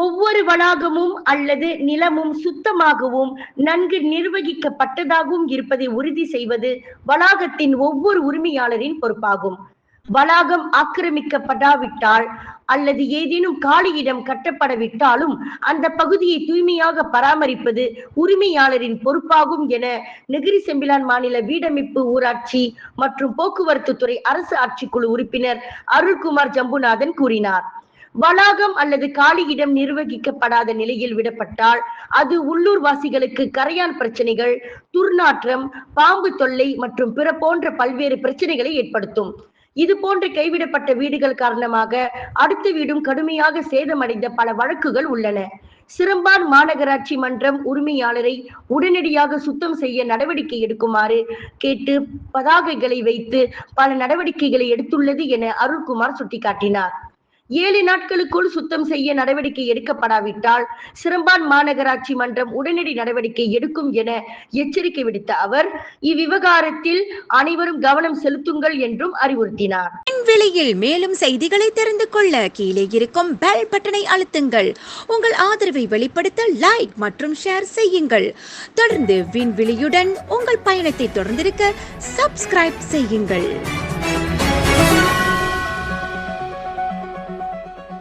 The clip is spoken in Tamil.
ஒவ்வொரு வளாகமும் அல்லது நிலமும் சுத்தமாகவும் நன்கு நிர்வகிக்கப்பட்டதாகவும் இருப்பதை உறுதி செய்வது வளாகத்தின் ஒவ்வொரு உரிமையாளரின் பொறுப்பாகும். வளாகம் ஆக்கிரமிக்கப்படாவிட்டால் அல்லது ஏதேனும் காலியிடம் கட்டப்படவிட்டாலும் அந்த பகுதியை தூய்மையாக பராமரிப்பது உரிமையாளரின் பொறுப்பாகும் என நெகிரி செம்பிலான் மாநில வீடமைப்பு ஊராட்சி மற்றும் போக்குவரத்து துறை அரசு ஆட்சிக்குழு உறுப்பினர் அருள்குமார் ஜம்புநாதன் கூறினார். வளாகம் அல்லது காலியிடம் நிர்வகிக்கப்படாத நிலையில் விடப்பட்டால் அது உள்ளூர் வாசிகளுக்கு கரையான் பிரச்சனைகள் துர்நாற்றம் பாம்பு தொல்லை மற்றும் பிற போன்ற பல்வேறு பிரச்சனைகளை ஏற்படுத்தும். இது போன்ற கைவிடப்பட்ட வீடுகள் காரணமாக அடுத்த வீடும் கடுமையாக சேதமடைந்த பல வழக்குகள் உள்ளன. சிறம்பான் மாநகராட்சி மன்றம் உரிமையாளரை உடனடியாக சுத்தம் செய்ய நடவடிக்கை எடுக்குமாறு கேட்டு பதாகைகளை வைத்து பல நடவடிக்கைகளை எடுத்துள்ளது என அருள்குமார் சுட்டிக்காட்டினார். ஏழு நாட்களுக்குள் சுத்தம் செய்ய நடவடிக்கை எடுக்கப்படாவிட்டால் சிறம்பான் மாநகராட்சி மன்றம் உடனடி நடவடிக்கை எடுக்கும் என எச்சரிக்கை விடுத்த அவர் இவ்விவகாரத்தில் அனைவரும் கவனம் செலுத்துங்கள் என்றும் அறிவுறுத்தினார். விலையில் மேலும் செய்திகளை தெரிந்து கொள்ள கீழே இருக்கும் பெல் பட்டனை அழுத்துங்கள். உங்கள் ஆதரவை வெளிப்படுத்த லைக் மற்றும் ஷேர் செய்யுங்கள். தொடர்ந்து விண்வெளியுடன் உங்கள் பயணத்தை தொடர்ந்திருக்க சப்ஸ்கிரைப் செய்யுங்கள்.